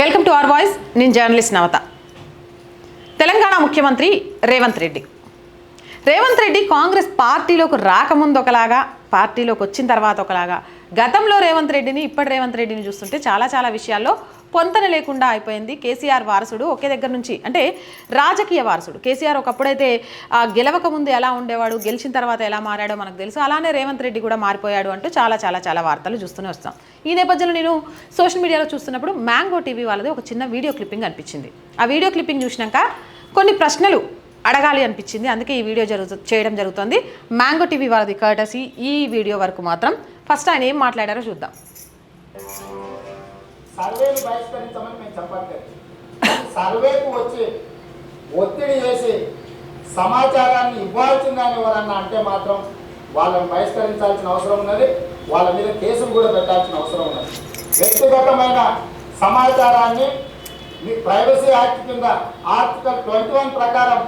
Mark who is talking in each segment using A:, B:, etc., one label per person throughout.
A: Welcome to our voice. నేను journalist Navata. Telangana ముఖ్యమంత్రి రేవంత్ రెడ్డి. రేవంత్ రెడ్డి కాంగ్రెస్ పార్టీలోకి రాకముందు ఒకలాగా పార్టీలోకి వచ్చిన తర్వాత ఒకలాగా గతంలో రేవంత్ రెడ్డిని ఇప్పటి రేవంత్ రెడ్డిని చూస్తుంటే చాలా చాలా విషయాల్లో పొంతన లేకుండా అయిపోయింది కేసీఆర్ వారసుడు ఒకే దగ్గర నుంచి. అంటే రాజకీయ వారసుడు. కేసీఆర్ ఒకప్పుడైతే గెలవక ముందు ఎలా ఉండేవాడు గెలిచిన తర్వాత ఎలా మారాడో మనకు తెలుసు. అలానే రేవంత్ రెడ్డి కూడా మారిపోయాడు అంటూ చాలా చాలా చాలా వార్తలు చూస్తూనే వస్తాం. ఈ నేపథ్యంలో నేను సోషల్ మీడియాలో చూస్తున్నప్పుడు మ్యాంగో టీవీ వాళ్ళది ఒక చిన్న వీడియో క్లిప్పింగ్ అనిపించింది. ఆ వీడియో క్లిప్పింగ్ చూసినాక కొన్ని ప్రశ్నలు అడగాలి అనిపించింది. అందుకే ఈ వీడియో జరుగు చేయడం జరుగుతుంది. మ్యాంగో టీవీ వాళ్ళది కర్టసీ ఈ వీడియో వరకు మాత్రం ఫస్ట్ ఆయన ఏం మాట్లాడారో చూద్దాం.
B: సర్వేను బహిష్కరించమని మేము చెప్పట్లేదు. సర్వేకు వచ్చి ఒత్తిడి చేసి సమాచారాన్ని ఇవ్వాల్సిందని ఎవరన్నా అంటే మాత్రం వాళ్ళని బహిష్కరించాల్సిన అవసరం ఉన్నది వాళ్ళ మీద కేసులు కూడా పెట్టాల్సిన అవసరం ఉన్నది. వ్యక్తిగతమైన సమాచారాన్ని మీ ప్రైవసీ యాక్ట్ కింద ఆర్టికల్ ట్వంటీ వన్ ప్రకారం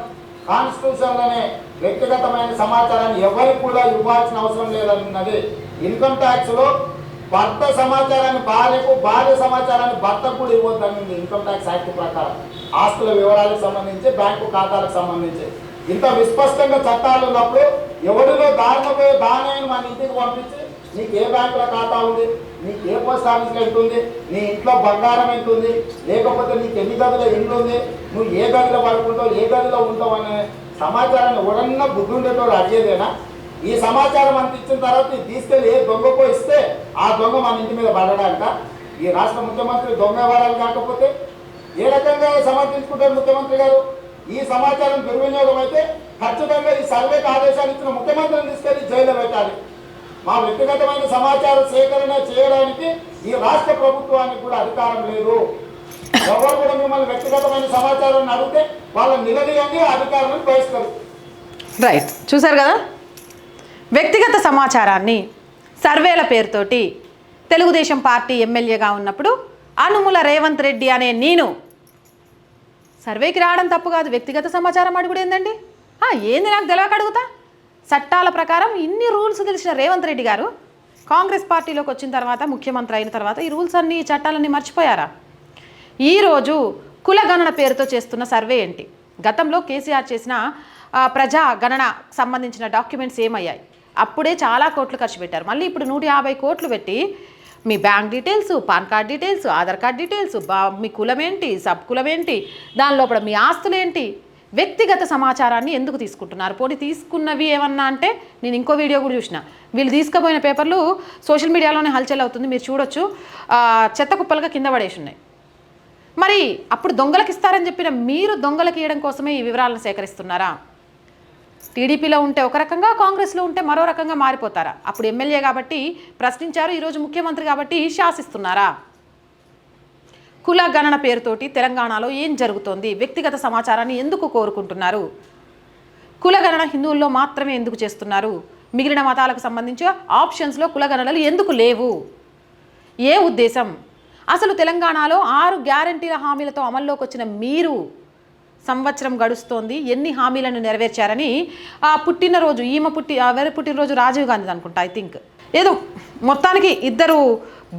B: కాన్స్టిట్యూషన్లోనే వ్యక్తిగతమైన సమాచారాన్ని ఎవరికి కూడా ఇవ్వాల్సిన అవసరం లేదని ఉన్నది ఇన్కమ్ ట్యాక్స్లో భర్త సమాచారాన్ని భార్యకు భార్య సమాచారాన్ని భర్తకు కూడా ఇవ్వద్దని ఇన్కమ్ ట్యాక్స్ యాక్ట్ ప్రకారం. ఆస్తుల వివరాలకు సంబంధించి బ్యాంకు ఖాతాలకు సంబంధించి. ఇంత విస్పష్టంగా చట్టాలు ఉన్నప్పుడు ఎవరిలో దారిన పోయి దాని మన ఇంటికి పంపించి నీకు ఏ బ్యాంకులో ఖాతా ఉంది నీకు ఏ పోస్ట్ ఆఫీస్లో ఎంత ఉంది నీ ఇంట్లో బంగారం ఎంత ఉంది లేకపోతే నీకు ఎన్ని గదుల ఇల్లు ఉంది నువ్వు ఏ గదిలో పడుకుంటావు ఏ గదిలో ఉంటావు అనే సమాచారాన్ని ఎవరన్నా బుద్ధి ఉండేటోడు అడిగేదేనా ఈ సమాచారం అంత ఇచ్చిన తర్వాత తీసుకెళ్ళి ఏ దొంగకో ఇస్తే ఆ దొంగ మన ఇంటి మీద పడడానిక ఈ రాష్ట్ర ముఖ్యమంత్రి దొంగ వారాలు కాకపోతే ఏ రకంగా సమర్థించుకుంటారు ముఖ్యమంత్రి గారు? ఈ సమాచారం దుర్వినియోగం అయితే ఖచ్చితంగా ఈ సర్వేకి ఆదేశాలు ఇచ్చిన ముఖ్యమంత్రిని తీసుకెళ్ళి జైల్లో పెట్టాలి. మా వ్యక్తిగతమైన సమాచార సేకరణ చేయడానికి ఈ రాష్ట్ర ప్రభుత్వానికి కూడా అధికారం లేదు. ఎవరు కూడా మిమ్మల్ని వ్యక్తిగతమైన సమాచారాన్ని అడిగితే వాళ్ళని నిలదీయండి అధికారులను అధికారాలను బహిష్కరు
A: రైట్ చూసారు కదా? వ్యక్తిగత సమాచారాన్ని సర్వేల పేరుతోటి తెలుగుదేశం పార్టీ ఎమ్మెల్యేగా ఉన్నప్పుడు అనుముల రేవంత్ రెడ్డి అనే నేను సర్వేకి రావడం తప్పు కాదు. వ్యక్తిగత సమాచారం అడుగుడు ఏందండి? ఏంది నాకు తెలియక అడుగుతా? చట్టాల ప్రకారం ఇన్ని రూల్స్ తెలిసిన రేవంత్ రెడ్డి గారు కాంగ్రెస్ పార్టీలోకి వచ్చిన తర్వాత ముఖ్యమంత్రి అయిన తర్వాత ఈ రూల్స్ అన్ని ఈ చట్టాలన్నీ మర్చిపోయారా? ఈరోజు కులగణన పేరుతో చేస్తున్న సర్వే ఏంటి? గతంలో కేసీఆర్ చేసిన ప్రజా గణన సంబంధించిన డాక్యుమెంట్స్ ఏమయ్యాయి? అప్పుడే చాలా కోట్లు ఖర్చు పెట్టారు. మళ్ళీ ఇప్పుడు నూట యాభై కోట్లు పెట్టి మీ bank details pan card details Aadhaar card details బా మీ కులం ఏంటి సబ్ కులం ఏంటి దాని లోపల మీ ఆస్తులు ఏంటి వ్యక్తిగత సమాచారాన్ని ఎందుకు తీసుకుంటున్నారు? పోటీ తీసుకున్నవి ఏమన్నా అంటే నేను ఇంకో వీడియో కూడా చూసిన. వీళ్ళు తీసుకుపోయిన పేపర్లు సోషల్ మీడియాలోనే హల్చల్ అవుతుంది. మీరు చూడొచ్చు. చెత్త కుప్పలుగా కింద పడేసి ఉన్నాయి. మరి అప్పుడు దొంగలకు ఇస్తారని చెప్పిన మీరు దొంగలకు ఇవ్వడం కోసమే ఈ వివరాలను సేకరిస్తున్నారా? టీడీపీలో ఉంటే ఒక రకంగా కాంగ్రెస్లో ఉంటే మరో రకంగా మారిపోతారా? అప్పుడు ఎమ్మెల్యే కాబట్టి ప్రశ్నించారు ఈరోజు ముఖ్యమంత్రి కాబట్టి శాసిస్తున్నారా? కుల గణన పేరుతోటి తెలంగాణలో ఏం జరుగుతోంది? వ్యక్తిగత సమాచారాన్ని ఎందుకు కోరుకుంటున్నారు? కులగణన హిందువుల్లో మాత్రమే ఎందుకు చేస్తున్నారు? మిగిలిన మతాలకు సంబంధించి ఆప్షన్స్లో కులగణనలు ఎందుకు లేవు? ఏ ఉద్దేశం? అసలు తెలంగాణలో ఆరు గ్యారంటీల హామీలతో అమల్లోకి వచ్చిన మీరు సంవత్సరం గడుస్తోంది. ఎన్ని హామీలను నెరవేర్చారని ఆ పుట్టినరోజు ఈమె పుట్టి ఎవరి పుట్టినరోజు రాజీవ్ గాంధీ అనుకుంటా ఐ థింక్ ఏదో మొత్తానికి ఇద్దరు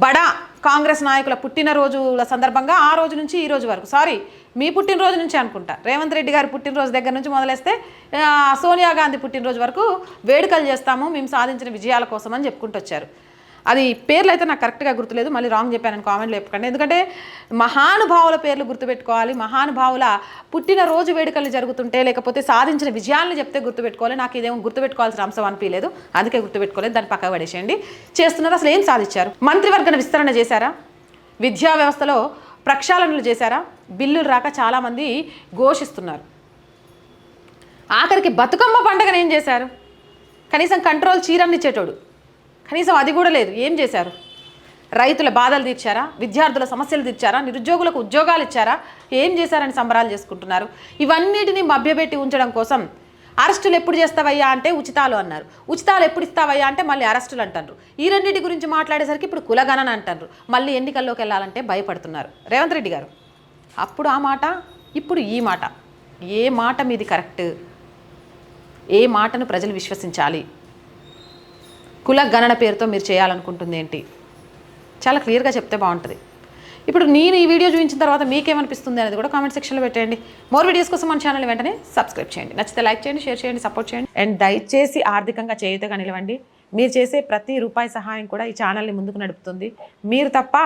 A: బడా కాంగ్రెస్ నాయకుల పుట్టినరోజుల సందర్భంగా ఆ రోజు నుంచి ఈ రోజు వరకు. సారీ మీ పుట్టినరోజు నుంచి అనుకుంటా. రేవంత్ రెడ్డి గారి పుట్టినరోజు దగ్గర నుంచి మొదలేస్తే సోనియా గాంధీ పుట్టినరోజు వరకు వేడుకలు చేస్తాము మేము సాధించిన విజయాల కోసం అని చెప్పుకుంటూ వచ్చారు. అది పేర్లు అయితే నాకు కరెక్ట్గా గుర్తులేదు మళ్ళీ రాంగ్ చెప్పాను కామెంట్లో చెప్పకండి. ఎందుకంటే మహానుభావుల పేర్లు గుర్తుపెట్టుకోవాలి మహానుభావుల పుట్టినరోజు వేడుకలు జరుగుతుంటే లేకపోతే సాధించిన విజయాలను చెప్తే గుర్తుపెట్టుకోవాలి. నాకు ఇదేమో గుర్తుపెట్టుకోవాల్సిన అంశం అనిపించలేదు. అందుకే గుర్తుపెట్టుకోలేదు. దాన్ని పక్కకు పడేసేయండి. చేస్తున్నారు అసలు ఏం సాధించారు? మంత్రివర్గన విస్తరణ చేశారా? విద్యా వ్యవస్థలో ప్రక్షాళనలు చేశారా? బిల్లులు రాక చాలామంది ఘోషిస్తున్నారు. ఆఖరికి బతుకమ్మ పండుగను ఏం చేశారు? కనీసం కంట్రోల్ చీరన్నిచ్చేటోడు కనీసం అది కూడా లేదు. ఏం చేశారు? రైతుల బాధలు తీర్చారా? విద్యార్థుల సమస్యలు తీర్చారా? నిరుద్యోగులకు ఉద్యోగాలు ఇచ్చారా? ఏం చేశారని సంబరాలు చేసుకుంటున్నారు? ఇవన్నిటిని మభ్యపెట్టి ఉంచడం కోసం అరెస్టులు ఎప్పుడు చేస్తావయ్యా అంటే ఉచితాలు అన్నారు. ఉచితాలు ఎప్పుడు ఇస్తావయ్యా అంటే మళ్ళీ అరెస్టులు అంటారు. ఈ రెండింటి గురించి మాట్లాడేసరికి ఇప్పుడు కులగణన అంటారు. మళ్ళీ ఎన్నికల్లోకి వెళ్ళాలంటే భయపడుతున్నారు. రేవంత్ రెడ్డి గారు అప్పుడు ఆ మాట ఇప్పుడు ఈ మాట. ఏ మాట మీది కరెక్ట్? ఏ మాటను ప్రజలు విశ్వసించాలి? కుల గణన పేరుతో మీరు చేయాలనుకుంటుంది ఏంటి? చాలా క్లియర్గా చెప్తే బాగుంటుంది. ఇప్పుడు నేను ఈ వీడియో చూపించిన తర్వాత మీకేమనిపిస్తుంది అనేది కూడా కామెంట్ సెక్షన్లో పెట్టండి మోర్ వీడియోస్ కోసం మన ఛానల్ వెంటనే సబ్స్క్రైబ్ చేయండి. నచ్చితే లైక్ చేయండి షేర్ చేయండి సపోర్ట్ చేయండి. అండ్ దయచేసి ఆర్థికంగా చేయుతగా నిలవండి. మీరు చేసే ప్రతి రూపాయి సహాయం కూడా ఈ ఛానల్ని ముందుకు నడుపుతుంది. మీరు తప్ప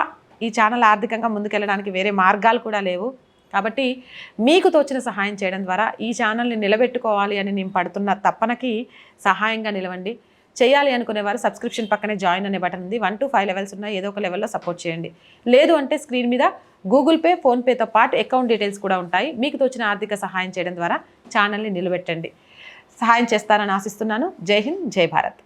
A: ఈ ఛానల్ ఆర్థికంగా ముందుకెళ్ళడానికి వేరే మార్గాలు కూడా లేవు. కాబట్టి మీకు తోచిన సహాయం చేయడం ద్వారా ఈ ఛానల్ని నిలబెట్టుకోవాలి అని నేను పడుతున్న తప్పనకి సహాయంగా నిలవండి. చేయాలి అనుకునే వారు సబ్స్క్రిప్షన్ పక్కనే జాయిన్ అనే బటన్ ఉంది. వన్ టు ఫైవ్ లెవెల్స్ ఉన్నాయి. ఏదో ఒక లెవెల్లో సపోర్ట్ చేయండి. లేదు అంటే స్క్రీన్ మీద గూగుల్ పే ఫోన్పేతో పాటు అకౌంట్ డీటెయిల్స్ కూడా ఉంటాయి. మీకు తోచిన ఆర్థిక సహాయం చేయడం ద్వారా ఛానల్ని నిలబెట్టండి. సహాయం చేస్తారని ఆశిస్తున్నాను. జై హింద్ జై భారత్.